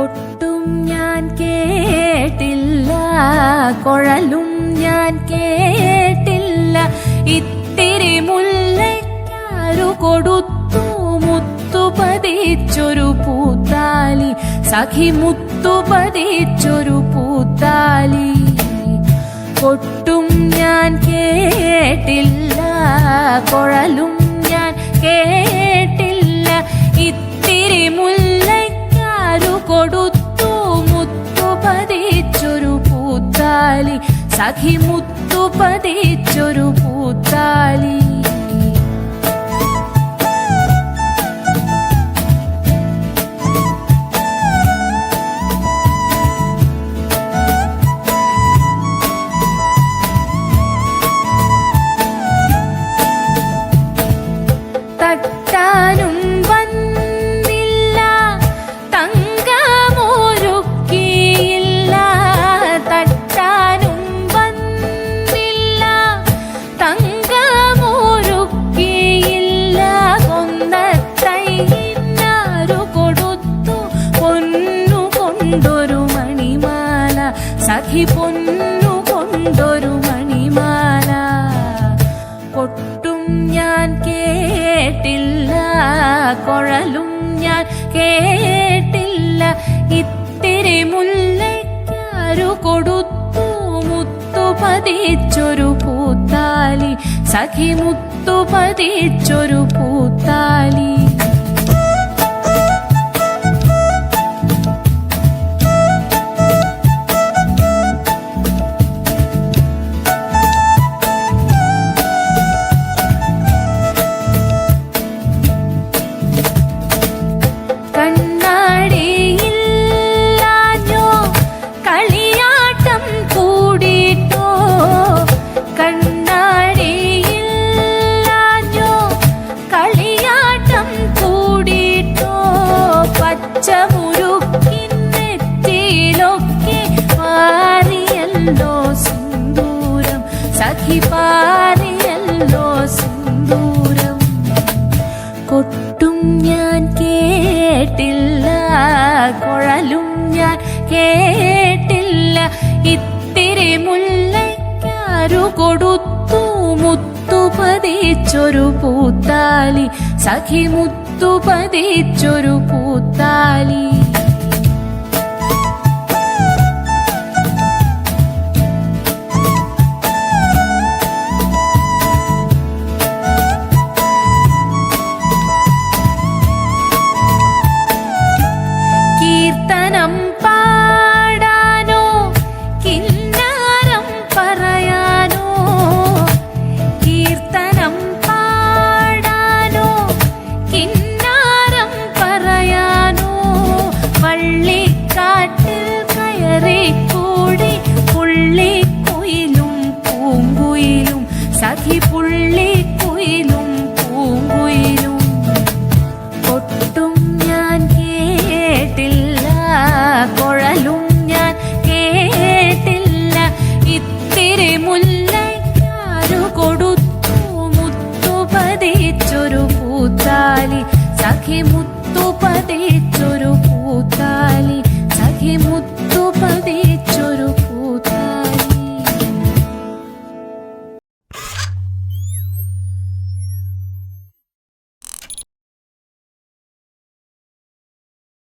കൊട്ടും ഞാൻ കേട്ടില്ല കുഴലും ഞാൻ കേട്ടില്ല. ഇത്തിരി മുല്ലയ്ക്കാരു കൊടുത്തു മുത്തുപതിച്ചൊരു പൂത്താലി. സഖി മുത്തുപതിച്ചൊരു പൂത്താലി. കൊട്ടും ഞാൻ കേട്ടില്ല കുഴലും ഞാൻ കേട്ടില്ല. ഇത്തിരി മുല്ലയ്ക്കാരു കൊടുത്തു മുത്തു പതിച്ചൊരു പൂത്താലി സഖി മുത്തു പതിച്ചൊരു പൂത്താലി തട്ടാനും കൊന്നത്തൈന്നാരു കൊടുത്തു. പൊന്നു കൊണ്ടൊരു മണിമാല. സഖി പൊന്നു കൊണ്ടൊരു മണിമാല. കൊട്ടും ഞാൻ കേട്ടില്ല. കുഴലും ഞാൻ കേട്ടില്ല. ഇത്തിരി മുല്ലയ്ക്കാരു കൊടുത്തു. മുത്തു പതിച്ചൊരു പൂത്താലി. സഖി മുത്തു പതിച്ചൊരു പൂത്താലി. കേട്ടില്ല. ഇത്തിരി മുല്ലയ്ക്കാരു കൊടുത്തു. മുത്തുപതിച്ചൊരു പൂത്താലി. സഖി മുത്തുപതിച്ചൊരു പൂത്താലി. ചതിപുള്ളിക്കുയിലും പൂങ്കുയിലും. ഒട്ടും ഞാൻ കേട്ടില്ല കുഴലും ഞാൻ കേട്ടില്ല. ഇത്തിരി മുല്ലയ്ക്കാരു കൊടുത്തു മുത്തു പതിച്ചൊരു പൂത്താലി. സഖിമു